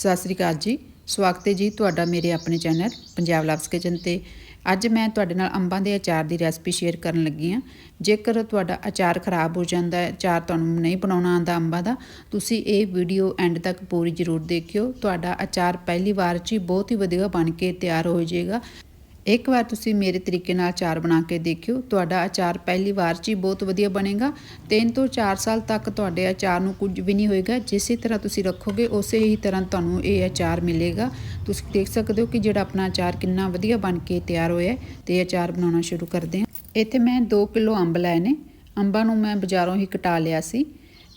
ਸਤਿ ਸ੍ਰੀ ਅਕਾਲ ਜੀ। ਸਵਾਗਤ ਹੈ ਜੀ ਤੁਹਾਡਾ ਮੇਰੇ ਆਪਣੇ ਚੈਨਲ ਪੰਜਾਬ ਲਵਸ ਕਿਚਨ ਤੇ। ਅੱਜ ਮੈਂ ਤੁਹਾਡੇ ਨਾਲ ਅੰਬਾਂ ਦੇ ਅਚਾਰ ਦੀ ਰੈਸਪੀ ਸ਼ੇਅਰ ਕਰਨ ਲੱਗੀ ਹਾਂ। ਜੇਕਰ ਤੁਹਾਡਾ ਅਚਾਰ ਖਰਾਬ ਹੋ ਜਾਂਦਾ ਹੈ, ਅਚਾਰ ਤੁਹਾਨੂੰ ਨਹੀਂ ਬਣਾਉਣਾ ਆਉਂਦਾ ਅੰਬਾਂ ਦਾ, ਤੁਸੀਂ ਇਹ ਵੀਡੀਓ ਐਂਡ ਤੱਕ ਪੂਰੀ ਜ਼ਰੂਰ ਦੇਖਿਓ। ਤੁਹਾਡਾ ਅਚਾਰ ਪਹਿਲੀ ਵਾਰ 'ਚ ਹੀ ਬਹੁਤ ਹੀ ਵਧੀਆ ਬਣ ਕੇ ਤਿਆਰ ਹੋ ਜਾਏਗਾ। ਇੱਕ ਵਾਰ ਤੁਸੀਂ ਮੇਰੇ ਤਰੀਕੇ ਨਾਲ ਅਚਾਰ ਬਣਾ ਕੇ ਦੇਖਿਓ। ਤੁਹਾਡਾ ਅਚਾਰ ਪਹਿਲੀ ਵਾਰ 'ਚ ਹੀ ਬਹੁਤ ਵਧੀਆ ਬਣੇਗਾ। 3 ਤੋਂ 4 ਸਾਲ ਤੱਕ ਤੁਹਾਡੇ ਅਚਾਰ ਨੂੰ ਕੁਝ ਵੀ ਨਹੀਂ ਹੋਏਗਾ। ਜਿਸੇ ਤਰ੍ਹਾਂ ਤੁਸੀਂ ਰੱਖੋਗੇ, ਉਸੇ ਹੀ ਤਰ੍ਹਾਂ ਤੁਹਾਨੂੰ ਇਹ ਅਚਾਰ ਮਿਲੇਗਾ। ਤੁਸੀਂ ਦੇਖ ਸਕਦੇ ਹੋ ਕਿ ਜਿਹੜਾ ਆਪਣਾ ਅਚਾਰ ਕਿੰਨਾ ਵਧੀਆ ਬਣ ਕੇ ਤਿਆਰ ਹੋਇਆ ਹੈ ਤੇ ਇਹ ਅਚਾਰ ਬਣਾਉਣਾ ਸ਼ੁਰੂ ਕਰਦੇ ਹਾਂ। ਇੱਥੇ ਮੈਂ 2 ਕਿਲੋ ਅੰਬ ਲਏ ਨੇ। ਅੰਬਾਂ ਨੂੰ ਮੈਂ ਬਾਜ਼ਾਰੋਂ ਹੀ ਕਟਾ ਲਿਆ ਸੀ।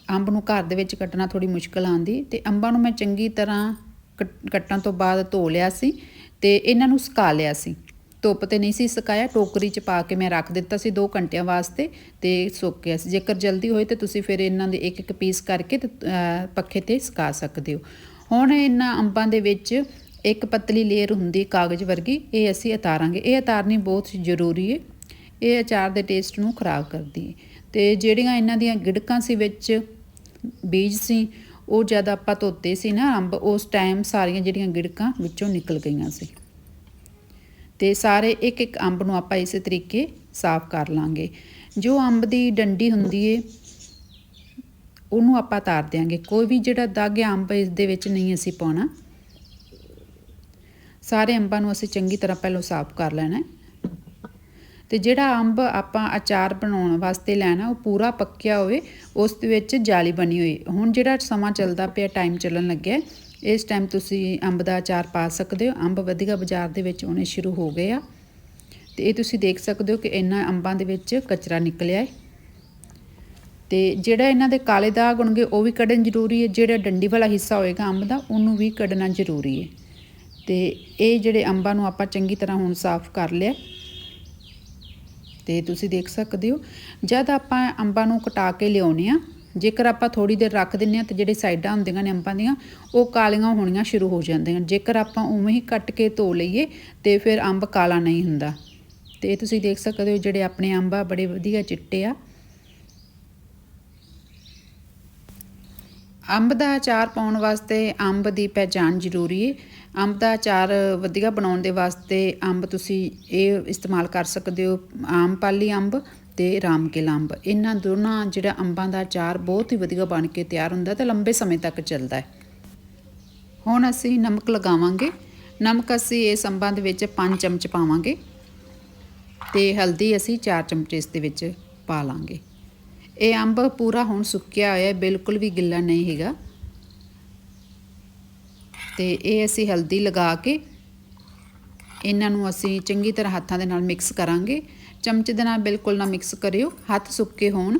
ਅੰਬ ਨੂੰ ਘਰ ਦੇ ਵਿੱਚ ਕੱਟਣਾ ਥੋੜੀ ਮੁਸ਼ਕਲ ਆਂਦੀ ਤੇ ਅੰਬਾਂ ਨੂੰ ਮੈਂ ਚੰਗੀ ਤਰ੍ਹਾਂ ਕੱਟ- ਕੱਟਣ ਤੋਂ ਬਾਅਦ ਧੋ ਲਿਆ ਸੀ ਤੇ ਇਹਨਾਂ ਨੂੰ ਸੁਕਾ ਲਿਆ ਸੀ। ਧੁੱਪ ਤੇ ਨਹੀਂ ਸੀ ਸੁਕਾਇਆ, ਟੋਕਰੀ 'ਚ ਪਾ ਕੇ ਮੈਂ ਰੱਖ ਦਿੱਤਾ ਸੀ 2 ਘੰਟਿਆਂ ਵਾਸਤੇ ਤੇ ਸੁੱਕ ਗਿਆ ਸੀ। ਜੇਕਰ ਜਲਦੀ ਹੋਏ ਤੇ ਤੁਸੀਂ ਫਿਰ ਇਹਨਾਂ ਦੇ ਇੱਕ ਇੱਕ ਪੀਸ ਕਰਕੇ ਪੱਖੇ ਤੇ ਸੁਕਾ ਸਕਦੇ ਹੋ। ਹੁਣ ਇਹਨਾਂ ਅੰਬਾਂ ਦੇ ਵਿੱਚ ਇੱਕ ਪਤਲੀ ਲੇਅਰ ਹੁੰਦੀ ਕਾਗਜ਼ ਵਰਗੀ, ਇਹ ਅਸੀਂ ਉਤਾਰਾਂਗੇ। ਇਹ ਉਤਾਰਨੀ ਬਹੁਤ ਜ਼ਰੂਰੀ ਹੈ ਇਹ ਅਚਾਰ ਦੇ ਟੇਸਟ ਨੂੰ ਖਰਾਬ ਕਰਦੀ ਹੈ ਤੇ ਜਿਹੜੀਆਂ ਇਹਨਾਂ ਦੀਆਂ ਗਿੜਕਾਂ ਸੀ ਵਿੱਚ ਬੀਜ ਸੀ, ਉਹ ਜਦ ਆਪਾਂ ਧੋਤੇ ਸੀ ਨਾ ਅੰਬ, ਉਸ ਟਾਈਮ ਸਾਰੀਆਂ ਜਿਹੜੀਆਂ ਗਿੜਕਾਂ ਵਿੱਚੋਂ ਨਿਕਲ ਗਈਆਂ ਸੀ। ਤੇ ਸਾਰੇ ਇੱਕ ਇੱਕ ਅੰਬ ਨੂੰ ਆਪਾਂ ਇਸੇ ਤਰੀਕੇ ਸਾਫ਼ ਕਰ ਲਾਂਗੇ। ਜੋ ਅੰਬ ਦੀ ਡੰਡੀ ਹੁੰਦੀ ਏ, ਉਹਨੂੰ ਆਪਾਂ ਤਾਰ ਦਿਆਂਗੇ। ਕੋਈ ਵੀ ਜਿਹੜਾ ਦਾਗ ਅੰਬ ਇਸ ਦੇ ਵਿੱਚ ਨਹੀਂ ਅਸੀਂ ਪਾਉਣਾ। ਸਾਰੇ ਅੰਬਾਂ ਨੂੰ ਅਸੀਂ ਚੰਗੀ ਤਰ੍ਹਾਂ ਪਹਿਲਾਂ ਸਾਫ਼ ਕਰ ਲੈਣਾ ਹੈ। ਤੇ ਜਿਹੜਾ ਅੰਬ ਆਪਾਂ ਅਚਾਰ ਬਣਾਉਣ ਵਾਸਤੇ ਲੈਣਾ, ਉਹ ਪੂਰਾ ਪੱਕਿਆ ਹੋਵੇ, ਉਸ ਦੇ ਵਿੱਚ ਜਾਲੀ ਬਣੀ ਹੋਈ। ਹੁਣ ਜਿਹੜਾ ਸਮਾਂ ਚੱਲਦਾ ਪਿਆ ਟਾਈਮ ਚੱਲਣ ਲੱਗਿਆ ਇਸ ਟਾਈਮ ਤੁਸੀਂ ਅੰਬ ਦਾ ਅਚਾਰ ਪਾ ਸਕਦੇ ਹੋ। ਅੰਬ ਵਧੀਆ ਬਾਜ਼ਾਰ ਦੇ ਵਿੱਚ ਆਉਣੇ ਸ਼ੁਰੂ ਹੋ ਗਏ ਆ। ਤੇ ਇਹ ਤੁਸੀਂ ਦੇਖ ਸਕਦੇ ਹੋ ਕਿ ਇਹਨਾਂ ਅੰਬਾਂ ਦੇ ਵਿੱਚ ਕਚਰਾ ਨਿਕਲਿਆ ਹੈ ਤੇ ਜਿਹੜਾ ਇਹਨਾਂ ਦੇ ਕਾਲੇ ਦਾਗ ਹੋਣਗੇ, ਉਹ ਵੀ ਕੱਢਣ ਜ਼ਰੂਰੀ ਹੈ ਜਿਹੜਾ ਡੰਡੀ ਵਾਲਾ ਹਿੱਸਾ ਹੋਏਗਾ ਅੰਬ ਦਾ, ਉਹਨੂੰ ਵੀ ਕੱਢਣਾ ਜ਼ਰੂਰੀ ਹੈ ਤੇ ਇਹ ਜਿਹੜੇ ਅੰਬਾਂ ਨੂੰ ਆਪਾਂ ਚੰਗੀ ਤਰ੍ਹਾਂ ਹੁਣ ਸਾਫ਼ ਕਰ ਲਿਆ। ਤੇ ਤੁਸੀਂ ਦੇਖ ਸਕਦੇ ਹੋ। ਜਦ ਆਪਾਂ ਅੰਬਾਂ ਨੂੰ ਕਟਾ ਕੇ ਲਿਆਉਨੇ ਆ ਜੇਕਰ ਆਪਾਂ ਥੋੜੀ ਦੇਰ ਰੱਖ ਦਿੰਨੇ ਆ ਤੇ ਜਿਹੜੇ ਸਾਈਡਾਂ ਹੁੰਦੀਆਂ ਨੇ ਅੰਬਾਂ ਦੀਆਂ, ਉਹ ਕਾਲੀਆਂ ਹੋਣੀਆਂ ਸ਼ੁਰੂ ਹੋ ਜਾਂਦੀਆਂ ਜੇਕਰ ਆਪਾਂ ਉਵੇਂ ਹੀ ਕੱਟ ਕੇ ਧੋ ਲਈਏ ਤੇ ਫਿਰ ਅੰਬ ਕਾਲਾ ਨਹੀਂ ਹੁੰਦਾ। ਤੇ ਇਹ ਤੁਸੀਂ ਦੇਖ ਸਕਦੇ ਹੋ ਜਿਹੜੇ ਆਪਣੇ ਅੰਬ ਆ, ਬੜੇ ਵਧੀਆ ਚਿੱਟੇ ਆ। ਅੰਬ ਦਾ ਅਚਾਰ ਪਾਉਣ ਵਾਸਤੇ ਅੰਬ ਦੀ ਪਹਿਚਾਣ ਜ਼ਰੂਰੀ ਹੈ ਅੰਬ ਦਾ ਅਚਾਰ ਵਧੀਆ ਬਣਾਉਣ ਦੇ ਵਾਸਤੇ ਅੰਬ ਤੁਸੀਂ ਇਹ ਇਸਤੇਮਾਲ ਕਰ ਸਕਦੇ ਹੋ, ਆਮ ਪਾਲੀ ਅੰਬ। ਤੇ ਰਾਮਕਿਲ ਅੰਬ ਇਹਨਾਂ ਦੋਨਾਂ ਜਿਹੜਾ ਅੰਬਾਂ ਦਾ ਅਚਾਰ ਬਹੁਤ ਹੀ ਵਧੀਆ ਬਣ ਕੇ ਤਿਆਰ ਹੁੰਦਾ ਤੇ ਲੰਬੇ ਸਮੇਂ ਤੱਕ ਚੱਲਦਾ ਹੈ। ਹੁਣ ਅਸੀਂ ਨਮਕ ਲਗਾਵਾਂਗੇ। ਨਮਕ ਅਸੀਂ ਇਸ ਅੰਬਾਂ ਦੇ ਵਿੱਚ 5 ਚਮਚ ਪਾਵਾਂਗੇ ਤੇ ਹਲਦੀ ਅਸੀਂ 4 ਚਮਚ ਇਸ ਦੇ ਵਿੱਚ ਪਾ ਲਾਂਗੇ। ਇਹ ਅੰਬ ਪੂਰਾ ਹੁਣ ਸੁੱਕਿਆ ਹੋਇਆ ਹੈ, ਬਿਲਕੁਲ ਵੀ ਗਿੱਲਾ ਨਹੀਂ ਹੈਗਾ। ਤੇ ਇਹ ਅਸੀਂ ਹਲਦੀ ਲਗਾ ਕੇ ਇਹਨਾਂ ਨੂੰ ਅਸੀਂ ਚੰਗੀ ਤਰ੍ਹਾਂ ਹੱਥਾਂ ਦੇ ਨਾਲ ਮਿਕਸ ਕਰਾਂਗੇ। ਚਮਚੇ ਦੇ ਨਾਲ ਬਿਲਕੁਲ ਨਾ ਮਿਕਸ ਕਰਿਓ, ਹੱਥ ਸੁੱਕੇ ਹੋਣ,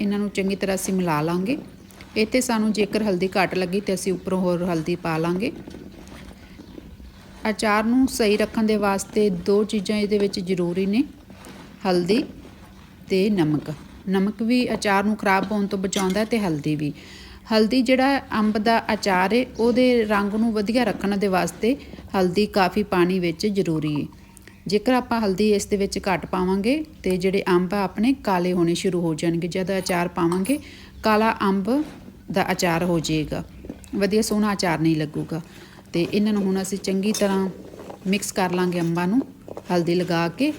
ਇਹਨਾਂ ਨੂੰ ਚੰਗੀ ਤਰ੍ਹਾਂ ਅਸੀਂ ਮਿਲਾ ਲਾਂਗੇ। ਇੱਥੇ ਸਾਨੂੰ ਜੇਕਰ ਹਲਦੀ ਘੱਟ ਲੱਗੀ ਤੇ ਅਸੀਂ ਉੱਪਰੋਂ ਹੋਰ ਹਲਦੀ ਪਾ ਲਾਂਗੇ। ਅਚਾਰ ਨੂੰ ਸਹੀ ਰੱਖਣ ਦੇ ਵਾਸਤੇ ਦੋ ਚੀਜ਼ਾਂ ਇਹਦੇ ਵਿੱਚ ਜ਼ਰੂਰੀ ਨੇ, ਹਲਦੀ ਤੇ ਨਮਕ। ਨਮਕ ਵੀ ਅਚਾਰ ਨੂੰ ਖਰਾਬ ਹੋਣ ਤੋਂ ਬਚਾਉਂਦਾ ਹੈ ਤੇ ਹਲਦੀ ਵੀ। ਹਲਦੀ ਜਿਹੜਾ ਅੰਬ ਦਾ ਅਚਾਰ ਹੈ ਉਹਦੇ ਰੰਗ ਨੂੰ ਵਧੀਆ ਰੱਖਣ ਦੇ ਵਾਸਤੇ ਹਲਦੀ ਕਾਫੀ ਪਾਣੀ ਵਿੱਚ ਜ਼ਰੂਰੀ ਹੈ ਜੇਕਰ ਆਪਾਂ ਹਲਦੀ ਇਸ ਦੇ ਵਿੱਚ ਘੱਟ ਪਾਵਾਂਗੇ ਤੇ ਜਿਹੜੇ ਅੰਬ ਆ ਆਪਣੇ ਕਾਲੇ ਹੋਣੇ ਸ਼ੁਰੂ ਹੋ ਜਾਣਗੇ, ਜਦ ਅਚਾਰ ਪਾਵਾਂਗੇ, ਕਾਲਾ ਅੰਬ ਦਾ ਅਚਾਰ ਹੋ ਜਾਏਗਾ। ਵਧੀਆ ਸੋਹਣਾ ਅਚਾਰ ਨਹੀਂ ਲੱਗੂਗਾ। ਤੇ ਇਹਨਾਂ ਨੂੰ ਹੁਣ ਅਸੀਂ ਚੰਗੀ ਤਰ੍ਹਾਂ ਮਿਕਸ ਕਰ ਲਾਂਗੇ ਅੰਬਾਂ ਨੂੰ, ਹਲਦੀ ਲਗਾ ਕੇ,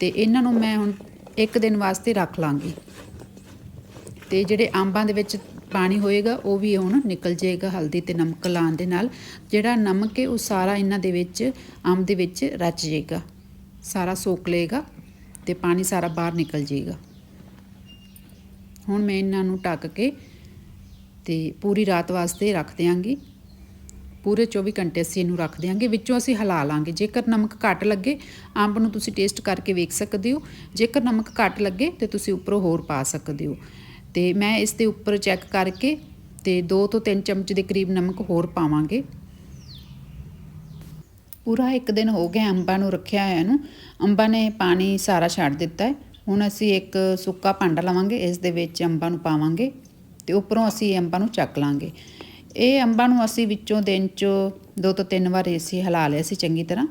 ਤੇ ਇਹਨਾਂ ਨੂੰ ਮੈਂ ਹੁਣ ਇੱਕ ਦਿਨ ਵਾਸਤੇ ਰੱਖ ਲਾਂਗੀ। ਤੇ ਜਿਹੜੇ ਅੰਬਾਂ ਦੇ ਵਿੱਚ ਪਾਣੀ ਹੋਏਗਾ, ਉਹ ਵੀ ਹੁਣ ਨਿਕਲ ਜਾਏਗਾ ਹਲਦੀ ਤੇ ਨਮਕ ਲਾਉਣ ਦੇ ਨਾਲ, ਜਿਹੜਾ ਨਮਕ ਹੈ ਉਹ ਸਾਰਾ ਇਹਨਾਂ ਦੇ ਵਿੱਚ, ਅੰਬ ਦੇ ਵਿੱਚ ਰਚ ਜਾਏਗਾ। ਸਾਰਾ ਸੋਕ ਲਏਗਾ ਤੇ ਪਾਣੀ ਸਾਰਾ ਬਾਹਰ ਨਿਕਲ ਜਾਏਗਾ ਹੁਣ ਮੈਂ ਇਹਨਾਂ ਨੂੰ ਢੱਕ ਕੇ ਤੇ ਪੂਰੀ ਰਾਤ ਵਾਸਤੇ ਰੱਖ ਦਿਆਂਗੀ। ਪੂਰੇ 24 ਘੰਟੇ ਅਸੀਂ ਇਹਨੂੰ ਰੱਖ ਦਿਆਂਗੇ। ਵਿੱਚੋਂ ਅਸੀਂ ਹਿਲਾ ਲਾਂਗੇ। ਜੇਕਰ ਨਮਕ ਘੱਟ ਲੱਗੇ ਅੰਬ ਨੂੰ ਤੁਸੀਂ ਟੇਸਟ ਕਰਕੇ ਵੇਖ ਸਕਦੇ ਹੋ। ਜੇਕਰ ਨਮਕ ਘੱਟ ਲੱਗੇ, ਤੇ ਤੁਸੀਂ ਉੱਪਰੋਂ ਹੋਰ ਪਾ ਸਕਦੇ ਹੋ। ਤੇ ਮੈਂ ਇਸ ਦੇ ਉੱਪਰ ਚੈੱਕ ਕਰਕੇ ਤੇ 2 ਤੋਂ 3 ਚਮਚ ਦੇ ਕਰੀਬ ਨਮਕ ਹੋਰ ਪਾਵਾਂਗੇ। ਪੂਰਾ ਇੱਕ ਦਿਨ ਹੋ ਗਿਆ ਅੰਬਾਂ ਨੂੰ ਰੱਖਿਆ ਹੋਇਆ ਨੂੰ। ਅੰਬਾਂ ਨੇ ਪਾਣੀ ਸਾਰਾ ਛੱਡ ਦਿੱਤਾ ਹੈ। ਹੁਣ ਅਸੀਂ ਇੱਕ ਸੁੱਕਾ ਭਾਂਡਾ ਲਵਾਂਗੇ, ਇਸ ਦੇ ਵਿੱਚ ਅੰਬਾਂ ਨੂੰ ਪਾਵਾਂਗੇ ਤੇ ਉੱਪਰੋਂ ਅਸੀਂ ਇਹ ਅੰਬਾਂ ਨੂੰ ਚੱਕ ਲਾਂਗੇ। ਇਹ ਅੰਬਾਂ ਨੂੰ ਅਸੀਂ ਵਿੱਚੋਂ ਦਿਨ 'ਚ ਦੋ ਤੋਂ ਤਿੰਨ ਵਾਰ ਅਸੀਂ ਹਿਲਾ ਲਿਆ ਸੀ ਚੰਗੀ ਤਰ੍ਹਾਂ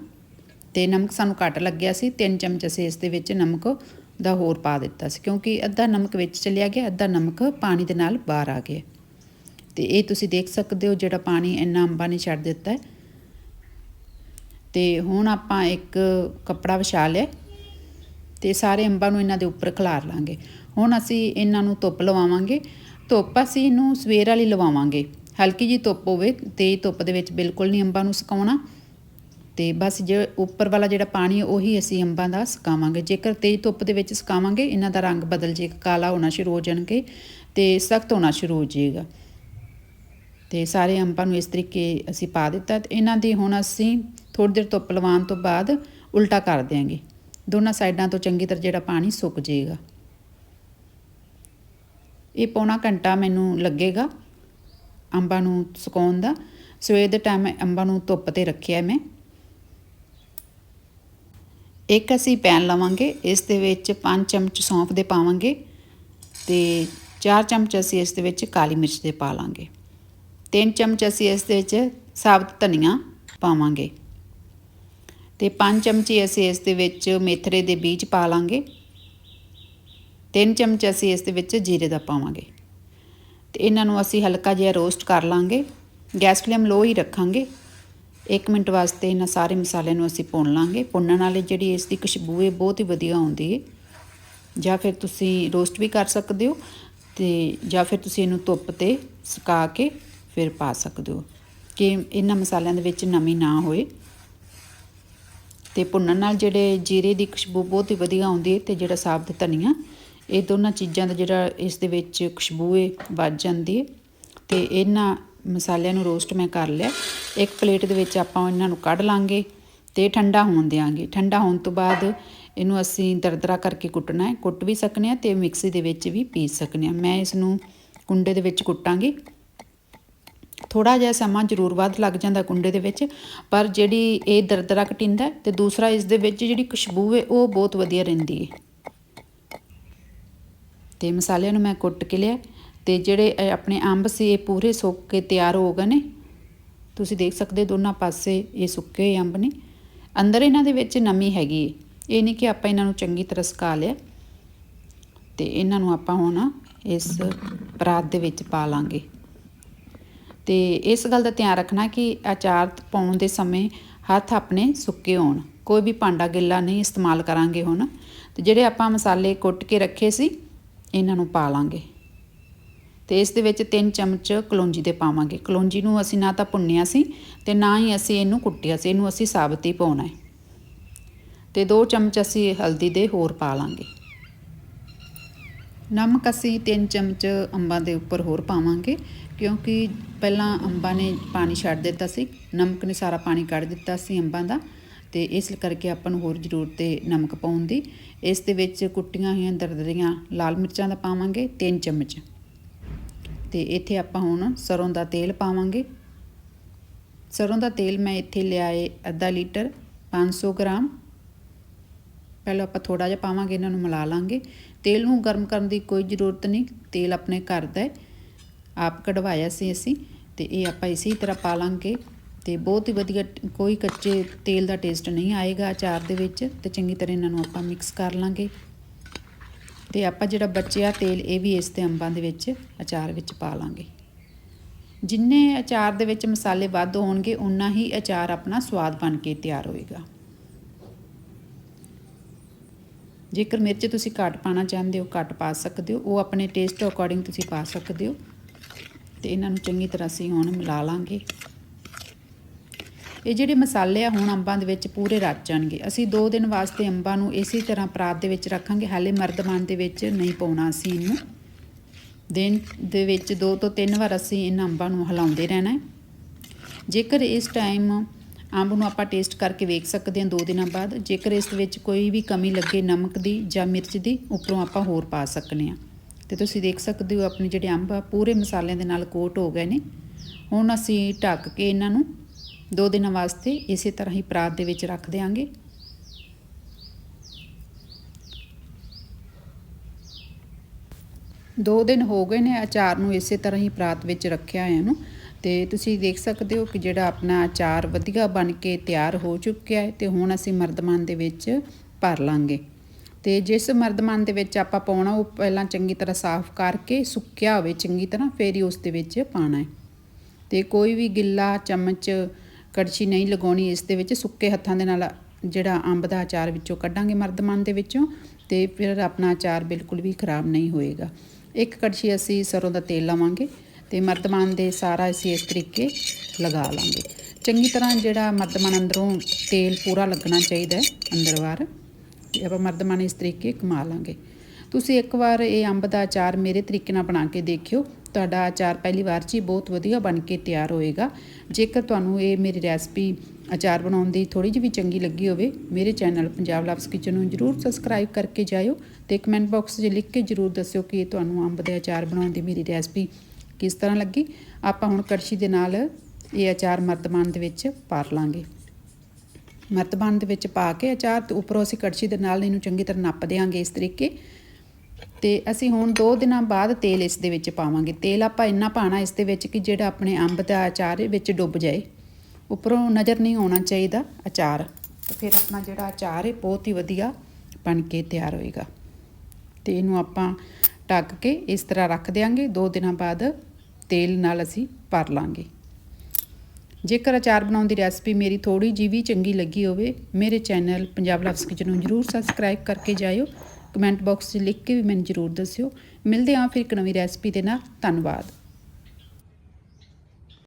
ਤੇ ਨਮਕ ਸਾਨੂੰ ਘੱਟ ਲੱਗਿਆ ਸੀ। ਤਿੰਨ ਚਮਚ ਅਸੀਂ ਇਸ ਦੇ ਵਿੱਚ ਨਮਕ ਦਾ ਹੋਰ ਪਾ ਦਿੱਤਾ ਸੀ ਕਿਉਂਕਿ ਅੱਧਾ ਨਮਕ ਵਿੱਚ ਚਲਿਆ ਗਿਆ, ਅੱਧਾ ਨਮਕ ਪਾਣੀ ਦੇ ਨਾਲ ਬਾਹਰ ਆ ਗਿਆ। ਤੇ ਇਹ ਤੁਸੀਂ ਦੇਖ ਸਕਦੇ ਹੋ ਜਿਹੜਾ ਪਾਣੀ ਇੰਨਾ ਅੰਬਾਂ ਨੇ ਛੱਡ ਦਿੱਤਾ ਹੈ। ਤੇ ਹੁਣ ਆਪਾਂ ਇੱਕ ਕੱਪੜਾ ਵਿਛਾ ਲਿਆ ਤੇ ਸਾਰੇ ਅੰਬਾਂ ਨੂੰ ਇਹਨਾਂ ਦੇ ਉੱਪਰ ਖਿਲਾਰ ਲਾਂਗੇ। ਹੁਣ ਅਸੀਂ ਇਹਨਾਂ ਨੂੰ ਧੁੱਪ ਲਵਾਵਾਂਗੇ। ਧੁੱਪ ਅਸੀਂ ਇਹਨੂੰ ਸਵੇਰ ਵਾਲੀ ਲਵਾਵਾਂਗੇ। ਹਲਕੀ ਜੀ ਧੁੱਪ ਹੋਵੇ ਤੇ ਧੁੱਪ ਦੇ ਵਿੱਚ ਬਿਲਕੁਲ ਨਹੀਂ ਅੰਬਾਂ ਨੂੰ ਸੁਕਾਉਣਾ। ਤੇ ਬਸ ਜੇ ਉੱਪਰ ਵਾਲਾ ਜਿਹੜਾ ਪਾਣੀ ਹੈ, ਉਹੀ ਅਸੀਂ ਅੰਬਾਂ ਦਾ ਸੁਕਾਵਾਂਗੇ। ਜੇਕਰ ਤੇਜ਼ ਧੁੱਪ ਦੇ ਵਿੱਚ ਸੁਕਾਵਾਂਗੇ ਇਹਨਾਂ ਦਾ ਰੰਗ ਬਦਲ ਜਾਏਗਾ ਕਾਲਾ ਹੋਣਾ ਸ਼ੁਰੂ ਹੋ ਜਾਣਗੇ ਤੇ ਸਖਤ ਹੋਣਾ ਸ਼ੁਰੂ ਹੋ ਜਾਏਗਾ। ਤੇ ਸਾਰੇ ਅੰਬਾਂ ਨੂੰ ਇਸ ਤਰੀਕੇ ਅਸੀਂ ਪਾ ਦਿੱਤਾ ਤੇ ਇਹਨਾਂ ਦੀ ਹੁਣ ਅਸੀਂ ਥੋੜੀ ਦੇਰ ਧੁੱਪ ਲਵਾਉਣ ਤੋਂ ਬਾਅਦ ਉਲਟਾ ਕਰ ਦਿਆਂਗੇ। ਦੋਨਾਂ ਸਾਈਡਾਂ ਤੋਂ ਚੰਗੀ ਤਰ੍ਹਾਂ ਜਿਹੜਾ ਪਾਣੀ ਸੁੱਕ ਜਾਏਗਾ। ਇਹ ਪੌਣਾ ਘੰਟਾ ਮੈਨੂੰ ਲੱਗੇਗਾ ਅੰਬਾਂ ਨੂੰ ਸੁਕਾਉਣ ਦਾ। ਸਵੇਰ ਦੇ ਟਾਈਮ ਅੰਬਾਂ ਨੂੰ ਧੁੱਪ ਤੇ ਰੱਖਿਆ ਮੈਂ। ਇੱਕ ਅਸੀਂ ਪੈਨ ਲਵਾਂਗੇ, ਇਸ ਦੇ ਵਿੱਚ 5 ਚਮਚ ਸੌਂਫ ਦੇ ਪਾਵਾਂਗੇ ਤੇ 4 ਚਮਚ ਅਸੀਂ ਇਸ ਦੇ ਵਿੱਚ ਕਾਲੀ ਮਿਰਚ ਦੇ ਪਾ ਲਾਂਗੇ। 3 ਚਮਚ ਅਸੀਂ ਇਸ ਦੇ ਵਿੱਚ ਸਾਬਤ ਧਨੀਆ ਪਾਵਾਂਗੇ। ਤੇ 5 ਚਮਚੀ ਅਸੀਂ ਇਸ ਦੇ ਵਿੱਚ ਮੇਥਰੇ ਦੇ ਬੀਜ ਪਾ ਲਾਂਗੇ। 3 ਚਮਚ ਅਸੀਂ ਇਸ ਦੇ ਵਿੱਚ ਜੀਰੇ ਦਾ ਪਾਵਾਂਗੇ। ਤੇ ਇਹਨਾਂ ਨੂੰ ਅਸੀਂ ਹਲਕਾ ਜਿਹਾ ਰੋਸਟ ਕਰ ਲਾਂਗੇ। ਗੈਸ ਫਲੇਮ ਲੋ ਹੀ ਰੱਖਾਂਗੇ। 1 ਮਿੰਟ ਵਾਸਤੇ ਇਹਨਾਂ ਸਾਰੇ ਮਸਾਲਿਆਂ ਨੂੰ ਅਸੀਂ ਭੁੰਨ ਲਾਂਗੇ। ਭੁੰਨਣ ਵਾਲੇ ਜਿਹੜੀ ਇਸ ਦੀ ਖੁਸ਼ਬੂ ਹੈ, ਬਹੁਤ ਹੀ ਵਧੀਆ ਆਉਂਦੀ ਹੈ। ਜਾਂ ਫਿਰ ਤੁਸੀਂ ਰੋਸਟ ਵੀ ਕਰ ਸਕਦੇ ਹੋ ਤੇ ਜਾਂ ਫਿਰ ਤੁਸੀਂ ਇਹਨੂੰ ਧੁੱਪ ਤੇ ਸੁਕਾ ਕੇ ਫਿਰ ਪਾ ਸਕਦੇ ਹੋ। ਕਿ ਇਹਨਾਂ ਮਸਾਲਿਆਂ ਦੇ ਵਿੱਚ ਨਮੀ ਨਾ ਹੋਏ। ਤੇ ਭੁੰਨਣ ਨਾਲ ਜਿਹੜੇ ਜੀਰੇ ਦੀ ਖੁਸ਼ਬੂ ਬਹੁਤ ਹੀ ਵਧੀਆ ਆਉਂਦੀ ਹੈ ਤੇ ਜਿਹੜਾ ਸਾਬਤ ਧਨੀਆ, ਇਹ ਦੋਨਾਂ ਚੀਜ਼ਾਂ ਦਾ ਜਿਹੜਾ ਇਸ ਦੇ ਵਿੱਚ ਖੁਸ਼ਬੂ ਹੈ ਵੱਜ ਜਾਂਦੀ ਹੈ ਤੇ ਇਹਨਾਂ ਮਸਾਲਿਆਂ ਨੂੰ ਰੋਸਟ ਮੈਂ ਕਰ ਲਿਆ। ਇੱਕ ਪਲੇਟ ਦੇ ਵਿੱਚ ਆਪਾਂ ਇਹਨਾਂ ਨੂੰ ਕੱਢ ਲਾਂਗੇ ਤੇ ਠੰਡਾ ਹੋਣ ਦੇਾਂਗੇ ਠੰਡਾ ਹੋਣ ਤੋਂ ਬਾਅਦ ਇਹਨੂੰ ਅਸੀਂ ਦਰਦਰਾ ਕਰਕੇ ਕੁੱਟਣਾ ਹੈ। ਕੁੱਟ ਵੀ ਸਕਨੇ ਆ ਤੇ ਮਿਕਸੀ ਦੇ ਵਿੱਚ ਵੀ ਪੀਸ ਸਕਨੇ ਆ। ਮੈਂ ਇਸ ਨੂੰ ਕੁੰਡੇ ਦੇ ਵਿੱਚ ਕੁੱਟਾਂਗੀ। ਥੋੜਾ ਜਿਹਾ ਸਮਾਂ ਜ਼ਰੂਰ ਵੱਧ ਲੱਗ ਜਾਂਦਾ ਕੁੰਡੇ ਦੇ ਵਿੱਚ, ਪਰ ਜਿਹੜੀ ਇਹ ਦਰਦਰਾ ਕਟਿੰਦਾ ਤੇ ਦੂਸਰਾ ਇਸ ਦੇ ਵਿੱਚ ਜਿਹੜੀ ਖੁਸ਼ਬੂ ਹੈ, ਉਹ ਬਹੁਤ ਵਧੀਆ ਰਹਿੰਦੀ ਹੈ। ਤੇ ਮਸਾਲਿਆਂ ਨੂੰ ਮੈਂ ਕੁੱਟ ਕੇ ਲਿਆ ਤੇ ਜਿਹੜੇ ਆਪਣੇ ਅੰਬ ਸੀ, ਇਹ ਪੂਰੇ ਸੁੱਕ ਕੇ ਤਿਆਰ ਹੋ ਗਏ ਨੇ। ਤੁਸੀਂ ਦੇਖ ਸਕਦੇ ਦੋਨਾਂ ਪਾਸੇ ਇਹ ਸੁੱਕੇ ਹੋਏ ਅੰਬ ਨੇ। ਅੰਦਰ ਇਹਨਾਂ ਦੇ ਵਿੱਚ ਨਮੀ ਹੈਗੀ ਹੈ। ਇਹ ਨਹੀਂ ਕਿ ਆਪਾਂ ਇਹਨਾਂ ਨੂੰ ਚੰਗੀ ਤਰ੍ਹਾਂ ਸੁਕਾ ਲਿਆ। ਤੇ ਇਹਨਾਂ ਨੂੰ ਆਪਾਂ ਹੁਣ ਇਸ ਪਰਾਤ ਦੇ ਵਿੱਚ ਪਾ ਲਾਂਗੇ। ਤੇ ਇਸ ਗੱਲ ਦਾ ਧਿਆਨ ਰੱਖਣਾ ਕਿ ਅਚਾਰ ਪਾਉਣ ਦੇ ਸਮੇਂ ਹੱਥ ਆਪਣੇ ਸੁੱਕੇ ਹੋਣ। ਕੋਈ ਵੀ ਭਾਂਡਾ ਗਿੱਲਾ ਨਹੀਂ ਇਸਤੇਮਾਲ ਕਰਾਂਗੇ ਹੁਣ। ਤੇ ਜਿਹੜੇ ਆਪਾਂ ਮਸਾਲੇ ਕੁੱਟ ਕੇ ਰੱਖੇ ਸੀ, ਇਹਨਾਂ ਨੂੰ ਪਾ ਲਾਂਗੇ। ਤੇ ਇਸ ਦੇ ਵਿੱਚ 3 ਚਮਚ ਕਲੌਂਜੀ ਦੇ ਪਾਵਾਂਗੇ। ਕਲੌਂਜੀ ਨੂੰ ਅਸੀਂ ਨਾ ਤਾਂ ਭੁੰਨਿਆ ਸੀ ਤੇ ਨਾ ਹੀ ਅਸੀਂ ਇਹਨੂੰ ਕੁੱਟਿਆ ਸੀ, ਇਹਨੂੰ ਅਸੀਂ ਸਾਬਤ ਹੀ ਪਾਉਣਾ ਹੈ। ਤੇ 2 ਚਮਚ ਅਸੀਂ ਹਲਦੀ ਦੇ ਹੋਰ ਪਾ ਲਾਂਗੇ। ਨਮਕ ਅਸੀਂ 3 ਚਮਚ ਅੰਬਾਂ ਦੇ ਉੱਪਰ ਹੋਰ ਪਾਵਾਂਗੇ। ਕਿਉਂਕਿ ਪਹਿਲਾਂ ਅੰਬਾਂ ਨੇ ਪਾਣੀ ਛੱਡ ਦਿੱਤਾ ਸੀ, ਨਮਕ ਨੇ ਸਾਰਾ ਪਾਣੀ ਕੱਢ ਦਿੱਤਾ ਸੀ ਅੰਬਾਂ ਦਾ ਤੇ ਇਸ ਕਰਕੇ ਆਪਾਂ ਨੂੰ ਹੋਰ ਜ਼ਰੂਰਤ ਹੈ ਨਮਕ ਪਾਉਣ ਦੀ। ਇਸ ਦੇ ਵਿੱਚ ਕੁੱਟੀਆਂ ਹੋਈਆਂ ਦਰਦਰੀਆਂ ਲਾਲ ਮਿਰਚਾਂ ਦਾ ਪਾਵਾਂਗੇ 3 ਚਮਚ। ਤੇ ਇੱਥੇ ਆਪਾਂ ਹੁਣ ਸਰੋਂ ਦਾ ਤੇਲ ਪਾਵਾਂਗੇ। ਸਰੋਂ ਦਾ ਤੇਲ ਮੈਂ ਇੱਥੇ ਲਿਆਏ ਅੱਧਾ ਲੀਟਰ 500 ਗ੍ਰਾਮ। ਪਹਿਲਾਂ ਆਪਾਂ ਥੋੜਾ ਜਿਹਾ ਪਾਵਾਂਗੇ, ਇਹਨਾਂ ਨੂੰ ਮਿਲਾ ਲਾਂਗੇ। ਤੇਲ ਨੂੰ ਗਰਮ ਕਰਨ ਦੀ ਕੋਈ ਜ਼ਰੂਰਤ ਨਹੀਂ, ਤੇਲ ਆਪਣੇ ਘਰ ਦਾ ਹੈ। ਆਪ ਕਢਵਾਇਆ ਸੀ ਅਸੀਂ ਤੇ ਇਹ ਆਪਾਂ ਇਸੇ ਤਰ੍ਹਾਂ ਪਾ ਲਾਂਗੇ ਤੇ ਬਹੁਤ ਹੀ ਵਧੀਆ, ਕੋਈ ਕੱਚੇ ਤੇਲ ਦਾ ਟੇਸਟ ਨਹੀਂ ਆਏਗਾ ਅਚਾਰ ਦੇ ਵਿੱਚ ਤੇ ਚੰਗੀ ਤਰ੍ਹਾਂ ਇਹਨਾਂ ਨੂੰ ਆਪਾਂ ਮਿਕਸ ਕਰ ਲਾਂਗੇ। ਤੇ ਆਪਾਂ ਜਿਹੜਾ ਬਚਿਆ ਤੇਲ ਇਹ ਵੀ ਇਸ ਤੇ ਅੰਬਾਂ ਦੇ ਵਿੱਚ, ਅਚਾਰ ਵਿੱਚ ਪਾ ਲਾਂਗੇ। ਜਿੰਨੇ ਅਚਾਰ ਦੇ ਵਿੱਚ ਮਸਾਲੇ ਵੱਧ ਹੋਣਗੇ ਉਨਾ ਹੀ ਅਚਾਰ ਆਪਣਾ ਸਵਾਦ ਬਣ ਕੇ ਤਿਆਰ ਹੋਏਗਾ। ਜੇਕਰ ਮਿਰਚ ਤੁਸੀਂ ਘੱਟ ਪਾਣਾ ਚਾਹੁੰਦੇ ਹੋ, ਘੱਟ ਪਾ ਸਕਦੇ ਹੋ, ਉਹ ਆਪਣੇ ਟੇਸਟ ਅਕੋਰਡਿੰਗ ਤੁਸੀਂ ਪਾ ਸਕਦੇ ਹੋ। ਤੇ ਇਹਨਾਂ ਨੂੰ ਚੰਗੀ ਤਰ੍ਹਾਂ ਅਸੀਂ ਹੁਣ ਮਿਲਾ ਲਾਂਗੇ। ਇਹ ਜਿਹੜੇ ਮਸਾਲੇ ਆ, ਹੁਣ ਅੰਬਾਂ ਦੇ ਵਿੱਚ ਪੂਰੇ ਰਚ ਜਾਣਗੇ। ਅਸੀਂ 2 ਦਿਨ ਵਾਸਤੇ ਅੰਬਾਂ ਨੂੰ ਇਸੇ ਤਰ੍ਹਾਂ ਪਰਾਤ ਦੇ ਵਿੱਚ ਰੱਖਾਂਗੇ। ਹਾਲੇ ਮਰਦਮਾਨ ਦੇ ਵਿੱਚ ਨਹੀਂ ਪਾਉਣਾ ਅਸੀਂ ਇਹਨੂੰ। ਦਿਨ ਦੇ ਵਿੱਚ 2 ਤੋਂ 3 ਵਾਰ ਅਸੀਂ ਇਹਨਾਂ ਅੰਬਾਂ ਨੂੰ ਹਿਲਾਉਂਦੇ ਰਹਿਣਾ ਹੈ। ਜੇਕਰ ਇਸ ਟਾਈਮ ਅੰਬ ਨੂੰ ਆਪਾਂ ਟੇਸਟ ਕਰਕੇ ਵੇਖ ਸਕਦੇ ਹਾਂ 2 ਦਿਨਾਂ ਬਾਅਦ, ਜੇਕਰ ਇਸ ਵਿੱਚ ਕੋਈ ਵੀ ਕਮੀ ਲੱਗੇ ਨਮਕ ਦੀ ਜਾਂ ਮਿਰਚ ਦੀ, ਉੱਪਰੋਂ ਆਪਾਂ ਹੋਰ ਪਾ ਸਕਨੇ ਆ ਤੇ ਤੁਸੀਂ ਦੇਖ ਸਕਦੇ ਹੋ ਆਪਣੇ ਜਿਹੜੇ ਅੰਬ ਆ, ਪੂਰੇ ਮਸਾਲਿਆਂ ਦੇ ਨਾਲ ਕੋਟ ਹੋ ਗਏ ਨੇ। ਹੁਣ ਅਸੀਂ ਢੱਕ ਕੇ ਇਹਨਾਂ ਨੂੰ 2 ਦਿਨਾਂ ਵਾਸਤੇ ਇਸੇ ਤਰ੍ਹਾਂ ਹੀ ਪਰਾਤ ਦੇ ਵਿੱਚ ਰੱਖ ਦੇਾਂਗੇ ਦੋ ਦਿਨ ਹੋ ਗਏ ਨੇ ਅਚਾਰ ਨੂੰ ਇਸੇ ਤਰ੍ਹਾਂ ਹੀ ਪਰਾਤ ਵਿੱਚ ਰੱਖਿਆ ਹੋਇਆ ਨੂੰ ਤੇ ਤੁਸੀਂ ਦੇਖ ਸਕਦੇ ਹੋ ਕਿ ਜਿਹੜਾ ਆਪਣਾ ਅਚਾਰ ਵਧੀਆ ਬਣ ਕੇ ਤਿਆਰ ਹੋ ਚੁੱਕਿਆ ਹੈ ਤੇ ਹੁਣ ਅਸੀਂ ਮਰਦਮਾਨ ਦੇ ਵਿੱਚ ਭਰ ਲਾਂਗੇ। ਤੇ ਜਿਸ ਮਰਦਮਾਨ ਦੇ ਵਿੱਚ ਆਪਾਂ ਪਾਉਣਾ, ਉਹ ਪਹਿਲਾਂ ਚੰਗੀ ਤਰ੍ਹਾਂ ਸਾਫ਼ ਕਰਕੇ, ਸੁੱਕਿਆ ਹੋਵੇ ਚੰਗੀ ਤਰ੍ਹਾਂ, ਫੇਰ ਹੀ ਉਸ ਦੇ ਵਿੱਚ ਪਾਣਾ ਹੈ। ਤੇ ਕੋਈ ਵੀ ਗਿੱਲਾ, ਚਮਚ, ਕੜਛੀ ਨਹੀਂ ਲਗਾਉਣੀ, ਇਸ ਦੇ ਵਿੱਚ ਸੁੱਕੇ ਹੱਥਾਂ ਦੇ ਨਾਲ ਜਿਹੜਾ ਅੰਬ ਦਾ ਅਚਾਰ ਵਿੱਚੋਂ ਕੱਢਾਂਗੇ ਮਰਦਮਾਨ ਦੇ ਵਿੱਚੋਂ, ਤੇ ਫਿਰ ਆਪਣਾ ਅਚਾਰ ਬਿਲਕੁਲ ਵੀ ਖਰਾਬ ਨਹੀਂ ਹੋਏਗਾ। ਇੱਕ ਕੜਛੀ ਅਸੀਂ ਸਰੋਂ ਦਾ ਤੇਲ ਲਾਵਾਂਗੇ ਤੇ ਮਰਦਮਾਨ ਦੇ ਸਾਰਾ ਅਸੀਂ ਇਸ ਤਰੀਕੇ ਲਗਾ ਲਾਂਗੇ। ਚੰਗੀ ਤਰ੍ਹਾਂ ਜਿਹੜਾ ਮਰਦਮਾਨ ਅੰਦਰੋਂ ਤੇਲ ਪੂਰਾ ਲੱਗਣਾ ਚਾਹੀਦਾ ਹੈ, ਅੰਦਰ ਬਾਹਰ। ਆਪਾਂ ਮਰਦਮਾਨ ਇਸ ਤਰੀਕੇ ਕਮਾ ਲਾਂਗੇ। ਤੁਸੀਂ ਇੱਕ ਵਾਰ ਇਹ ਅੰਬ ਦਾ ਅਚਾਰ ਮੇਰੇ ਤਰੀਕੇ ਨਾਲ ਬਣਾ ਕੇ ਦੇਖਿਓ। ਤੁਹਾਡਾ ਅਚਾਰ ਪਹਿਲੀ ਵਾਰ 'ਚ ਹੀ ਬਹੁਤ ਵਧੀਆ ਬਣ ਕੇ ਤਿਆਰ ਹੋਏਗਾ। ਜੇਕਰ ਤੁਹਾਨੂੰ ਇਹ ਮੇਰੀ ਰੈਸਪੀ ਅਚਾਰ ਬਣਾਉਣ ਦੀ ਥੋੜੀ ਜਿਹੀ ਵੀ ਚੰਗੀ ਲੱਗੀ ਹੋਵੇ, ਮੇਰੇ ਚੈਨਲ ਪੰਜਾਬ ਲਵਸ ਕਿਚਨ ਨੂੰ ਜਰੂਰ ਸਬਸਕ੍ਰਾਈਬ ਕਰਕੇ ਜਾਇਓ ਤੇ ਕਮੈਂਟ ਬਾਕਸ 'ਚ ਲਿਖ ਕੇ ਜਰੂਰ ਦੱਸਿਓ ਕਿ ਤੁਹਾਨੂੰ ਅੰਬ ਦੇ ਅਚਾਰ ਬਣਾਉਣ ਦੀ ਮੇਰੀ ਰੈਸਪੀ ਕਿਸ ਤਰ੍ਹਾਂ ਲੱਗੀ। ਆਪਾਂ ਹੁਣ ਕੜਛੀ ਦੇ ਨਾਲ ਇਹ ਅਚਾਰ ਮਰਦਮਾਨ ਦੇ ਵਿੱਚ ਪਾਰ ਲਾਂਗੇ। ਮਰਤਬਾਨ ਦੇ ਵਿੱਚ ਪਾ ਕੇ ਅਚਾਰ ਤੇ ਉੱਪਰੋਂ ਅਸੀਂ ਕੜਛੀ ਦੇ ਨਾਲ ਇਹਨੂੰ ਚੰਗੀ ਤਰ੍ਹਾਂ ਨੱਪ ਦੇਾਂਗੇ ਇਸ ਤਰੀਕੇ। ਤੇ ਅਸੀਂ ਹੁਣ 2 ਦਿਨਾਂ ਬਾਅਦ ਤੇਲ ਇਸ ਦੇ ਵਿੱਚ ਪਾਵਾਂਗੇ। ਤੇਲ ਆਪਾਂ ਇੰਨਾ ਪਾਣਾ ਇਸ ਦੇ ਵਿੱਚ ਕਿ ਜਿਹੜਾ ਆਪਣੇ ਅੰਬ ਦਾ ਅਚਾਰ ਵਿੱਚ ਡੁੱਬ ਜਾਏ। ਉੱਪਰੋਂ ਨਜ਼ਰ ਨਹੀਂ ਆਉਣਾ ਚਾਹੀਦਾ ਅਚਾਰ। ਤੇ ਫਿਰ ਆਪਣਾ ਜਿਹੜਾ ਅਚਾਰ ਹੈ, ਬਹੁਤ ਹੀ ਵਧੀਆ ਬਣ ਕੇ ਤਿਆਰ ਹੋਏਗਾ। ਤੇ ਇਹਨੂੰ ਆਪਾਂ ਢੱਕ ਕੇ ਇਸ ਤਰ੍ਹਾਂ ਰੱਖ ਦਿਆਂਗੇ। 2 ਦਿਨਾਂ ਬਾਅਦ ਤੇਲ ਨਾਲ ਅਸੀਂ ਭਰ ਲਾਂਗੇ। ਜੇਕਰ ਅਚਾਰ ਬਣਾਉਣ ਦੀ ਰੈਸਪੀ ਮੇਰੀ ਥੋੜੀ ਜਿਹੀ ਵੀ ਚੰਗੀ ਲੱਗੀ ਹੋਵੇ, ਮੇਰੇ ਚੈਨਲ ਪੰਜਾਬ ਲਵਸ ਕਿਚਨ ਨੂੰ ਜਰੂਰ ਸਬਸਕ੍ਰਾਈਬ ਕਰਕੇ ਜਾਇਓ। ਕਮੈਂਟ ਬਾਕਸ 'ਚ ਲਿਖ ਕੇ ਵੀ ਮੈਨੂੰ ਜਰੂਰ ਦੱਸਿਓ। ਮਿਲਦੇ ਹਾਂ ਫਿਰ ਇੱਕ ਨਵੀਂ ਰੈਸਪੀ ਦੇ ਨਾਲ। ਧੰਨਵਾਦ।